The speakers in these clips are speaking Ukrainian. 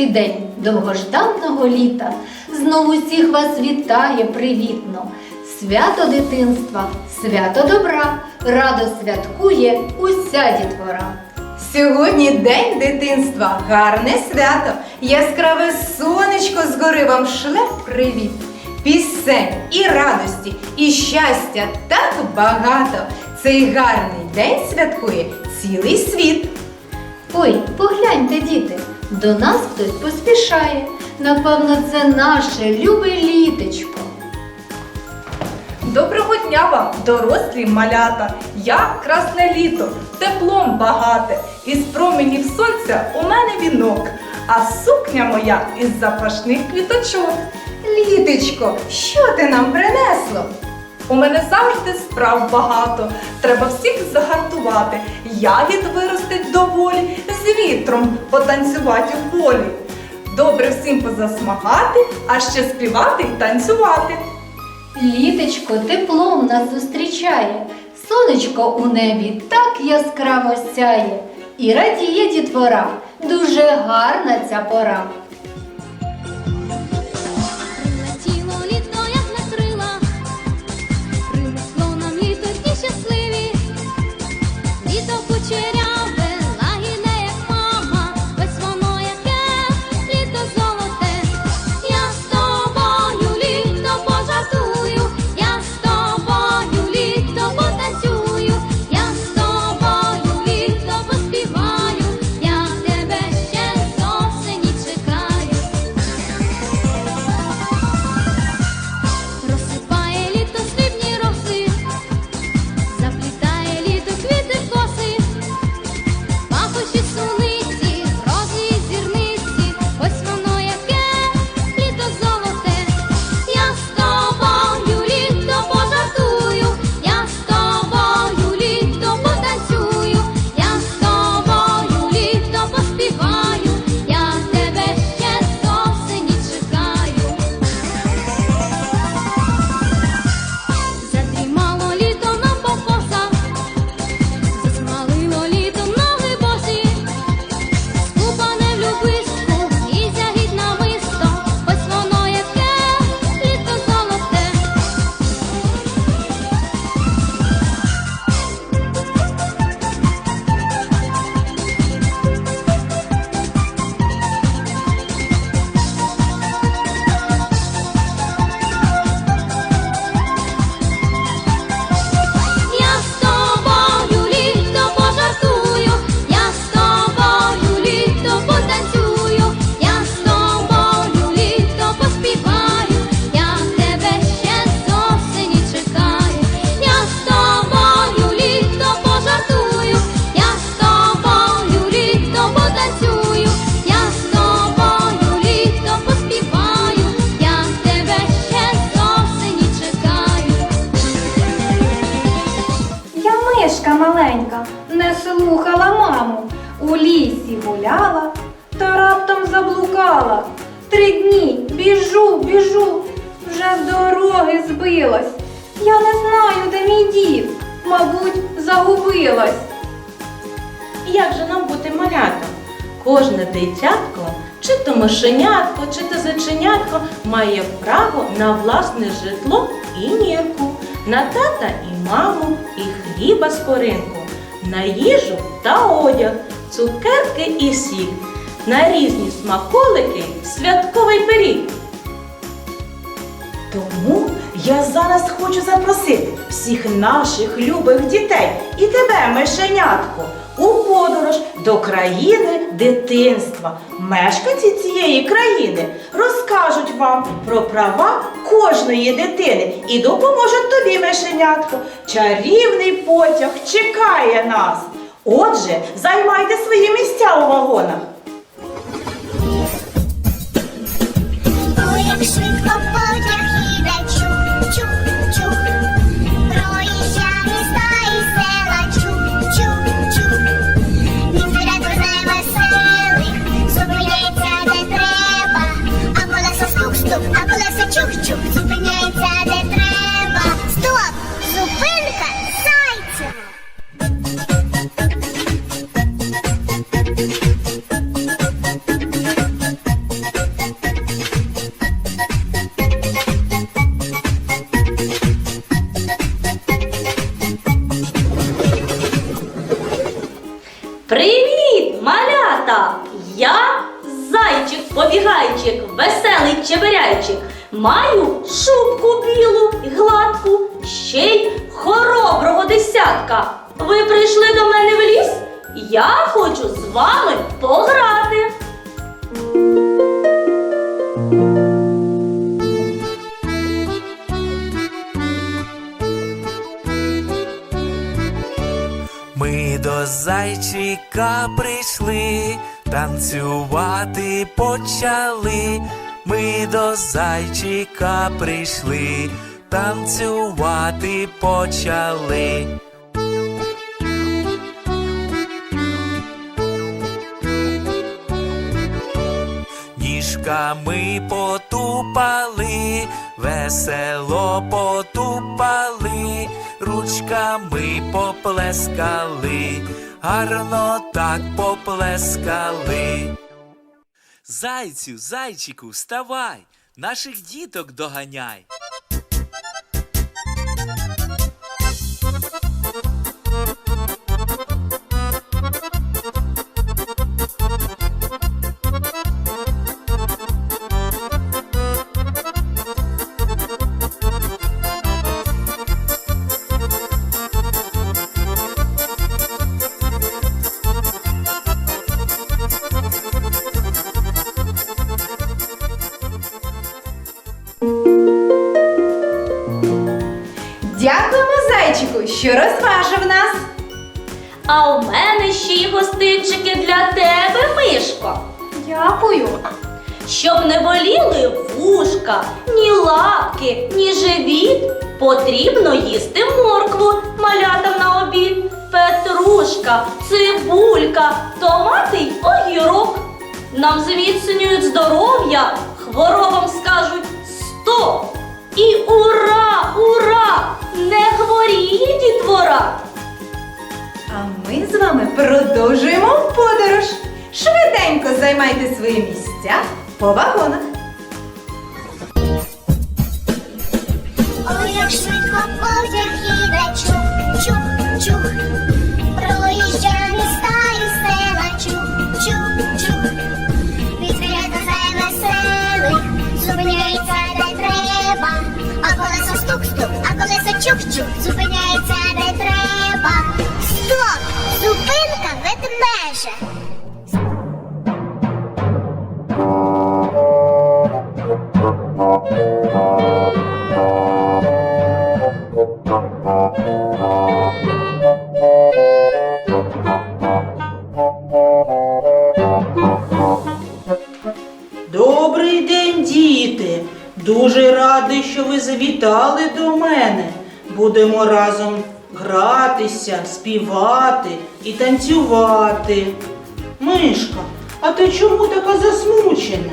перший день довгожданого літа знову всіх вас вітає привітно. Свято дитинства, свято добра, радо святкує уся дітвора. Сьогодні день дитинства, гарне свято, яскраве сонечко згори вам шле привіт. Пісень і радості, і щастя так багато. Цей гарний день святкує цілий світ. Ой, погляньте, діти, до нас хтось поспішає. Напевно, це наше любе літечко. Доброго дня вам, дорослі малята! Я красне літо, теплом багате, із променів сонця у мене вінок, а сукня моя із запашних квіточок. Літочко, що ти нам принесло? У мене завжди справ багато. Треба всіх загартувати. Ягід виростить доволі, з вітром потанцювати у полі. Добре всім позасмагати, а ще співати й танцювати. Літечко теплом нас зустрічає, сонечко у небі так яскраво сяє. І радіє дітвора, дуже гарна ця пора. Загубилась. Як же нам бути малятам? Кожне дитятко, чи то мишенятко, чи то зайченятко має право на власне житло і нірку, на тата і маму, і хліба скоринку, на їжу та одяг, цукерки і сік, на різні смаколики святковий пиріг. Я зараз хочу запросити всіх наших любих дітей і тебе, мишенятко, у подорож до країни дитинства. Мешканці цієї країни розкажуть вам про права кожної дитини і допоможуть тобі, мишенятко. Чарівний потяг чекає нас. Отже, займайте свої місця у вагонах. Побігайчик, веселий чебиряйчик. Маю шубку білу й гладку, ще й хороброго десятка. Ви прийшли до мене в ліс? Я хочу з вами пограти. Ми до зайчика прийшли, танцювати почали. Ми до зайчика прийшли, танцювати почали. Ніжками потупали, весело потупали, ручками поплескали, гарно так поплескали. Зайцю, зайчику, вставай, наших діток доганяй. Що розважив нас. А у мене ще й гостинчики для тебе, мишко. Дякую. Щоб не боліли вушка, ні лапки, ні живіт, потрібно їсти моркву малятам на обід, петрушка, цибулька, томати й огірок. Нам зміцнюють здоров'я, хворобам скажуть стоп. І ура, ура! Не хворіє дітвора! А ми з вами продовжуємо подорож. Швиденько займайте свої місця по вагонах. Ой, як швидко потяг їде Дуже радий, що ви завітали до мене. Будемо разом гратися, співати і танцювати. Мишка, а ти чому така засмучена?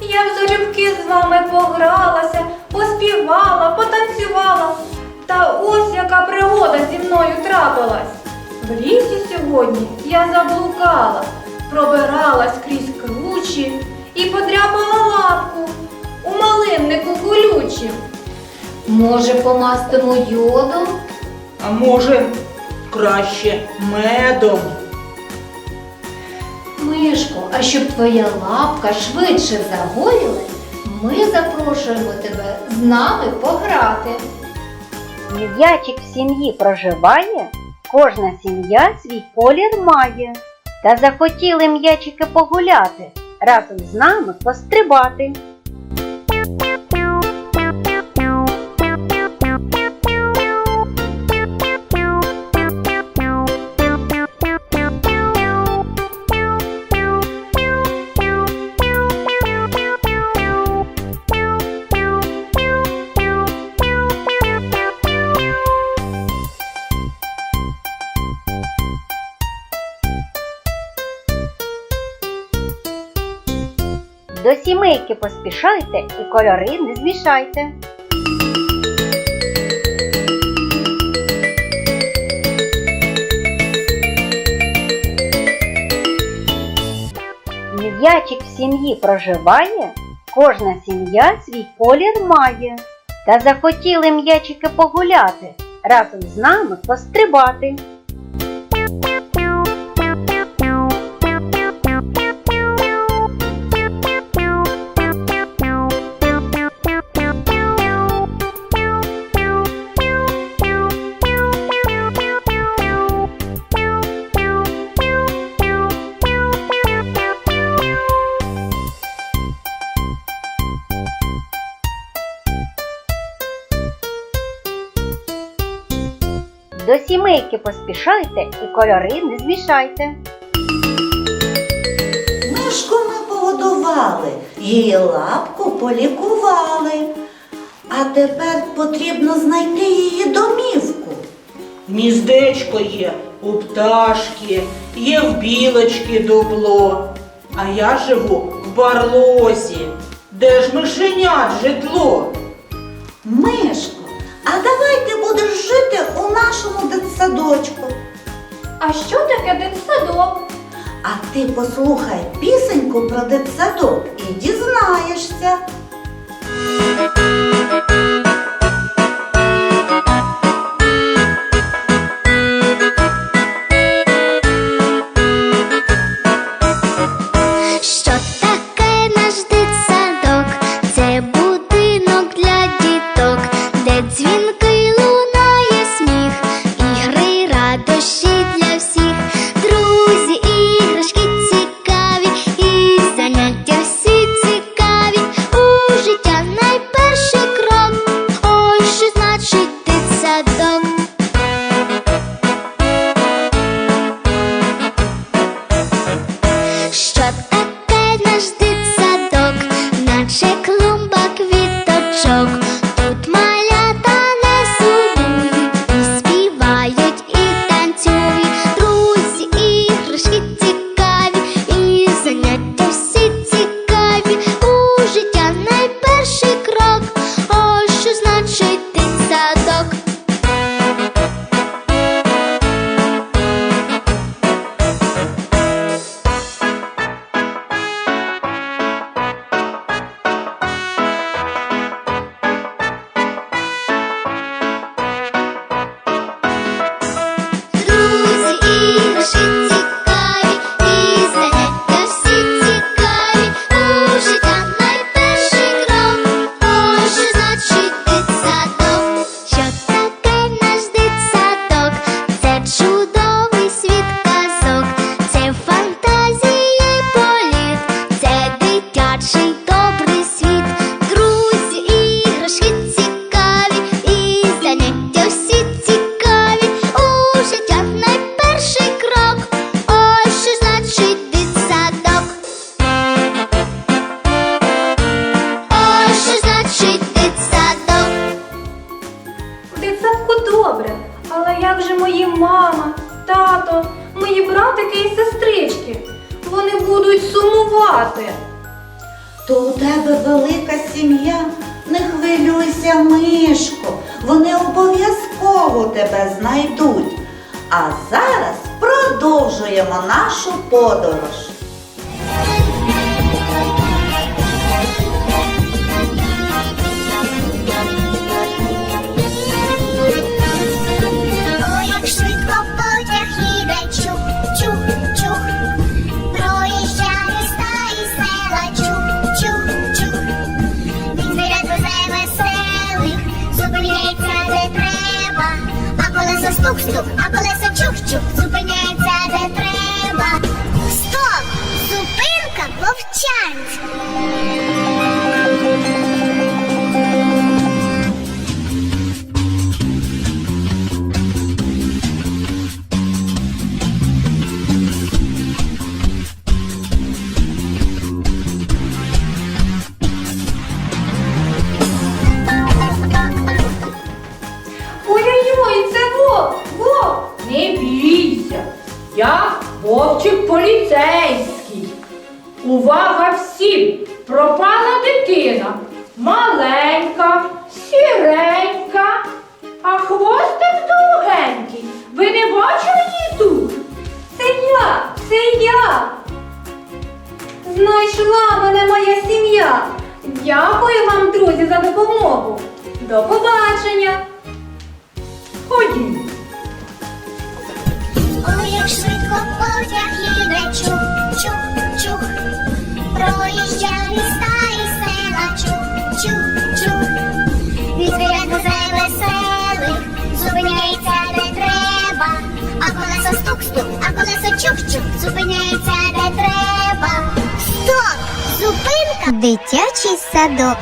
Я в залюбки з вами погралася, поспівала, потанцювала. Та ось яка пригода зі мною трапилась. В лісі сьогодні я заблукала, пробиралась крізь кручі і подряпала лапку у малиннику колючим. Може, помастимо йодом? А може, краще медом? Мишко, а щоб твоя лапка швидше загоїлась, ми запрошуємо тебе з нами пограти. М'ячик в сім'ї проживає, кожна сім'я свій колір має. Та захотіли м'ячики погуляти, разом з нами пострибати. До сімейки поспішайте і кольори не змішайте. М'ячик в сім'ї проживає, кожна сім'я свій колір має. Та захотіли м'ячики погуляти, разом з нами пострибати. тільки поспішайте і кольори не змішайте. Мишку ми погодували, її лапку полікували. А тепер потрібно знайти її домівку. Гніздечко є у пташки, є в білочки дубло. А я живу в барлозі, де ж мишенят житло. Мишка а давай ти будеш жити у нашому дитсадочку. А що таке дитсадок? А ти послухай пісеньку про дитсадок і дізнаєшся. тато, мої братики і сестрички. Вони будуть сумувати. То у тебе велика сім'я, не хвилюйся, мишко. Вони обов'язково тебе знайдуть. А зараз продовжуємо нашу подорож. Дитячий садок.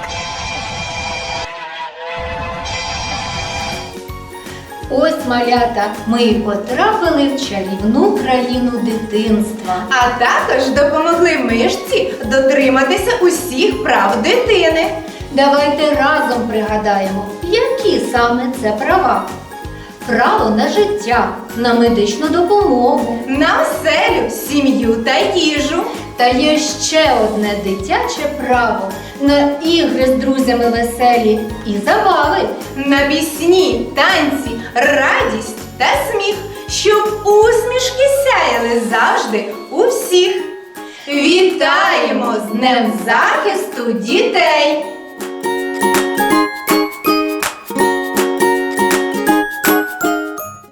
Ось малята ми потрапили в чарівну країну дитинства. А також допомогли мишці дотриматися усіх прав дитини. Давайте разом пригадаємо, які саме це права. Право на життя, на медичну допомогу. На оселю, сім'ю та їжу. Та є ще одне дитяче право на ігри з друзями веселі і забави. На пісні, танці, радість та сміх, щоб усмішки сяяли завжди у всіх. Вітаємо з Днем захисту дітей!